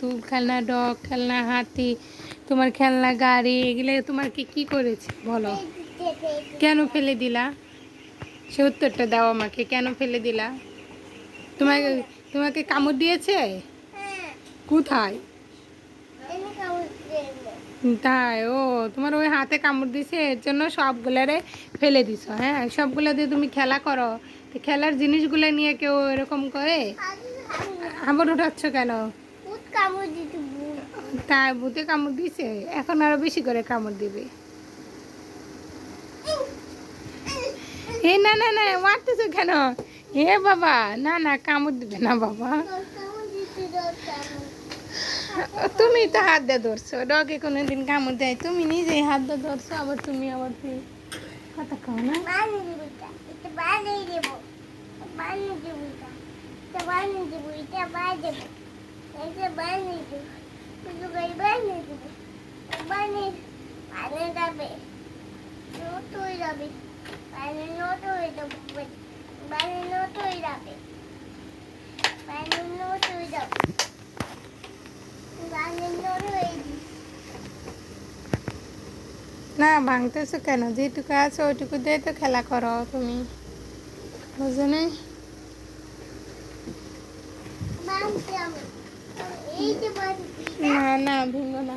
পুতুল খেলনা, ডগ খেলনা, হাতি, তোমার খেলনা, গাড়ি, এগুলো তোমাকে কি করেছে বলো? কেন ফেলে দিলা? সে উত্তরটা দাও আমাকে, কেন ফেলে দিলা? তোমাকে তোমাকে কামড় দিয়েছে? কোথায়? তাই, ও, তোমার ওই হাতে কামড় দিছে এর জন্য সবগুলারে ফেলে দিছ হ্যাঁ? সবগুলো দিয়ে তুমি খেলা করো খেলার জিনিসগুলো নিয়ে কেউ এরকম করে? আবার উঠাচ্ছ কেন? তাই ভূতে কামড় দিছে এখন আরও বেশি করে কামড় দিবে। এ না না না মারতেছো কেন? এ বাবা না না কামড় দিবে না বাবা। তুমি তো হাত দিয়ে ধরছো ডগে কোনোদিন কামড় দেয়। তুমি নিজেই হাত দিয়ে ধরছো আবার তুমি আবার কথা খাও না। না ভাঙতেছো কেন? যেটুকু আছে ওইটুকু দিয়ে তো খেলা করো তুমি। বুঝো নাই না না ভেঙো না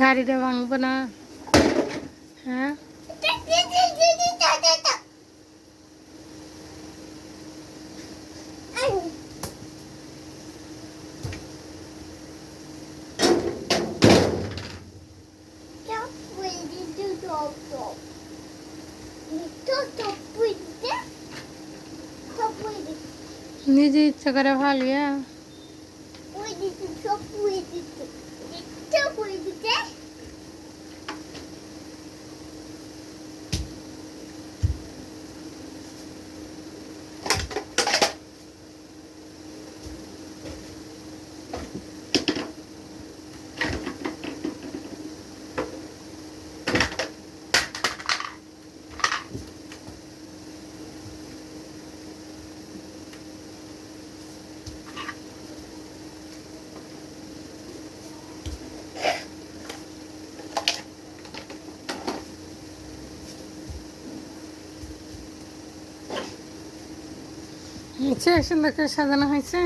গাড়িটা ভাঙবো না। হ্যাঁ? নিজে ইচ্ছা করে ভালো হ্যাঁ হয়েছে সুন্দর করে সাজানো হয়েছে।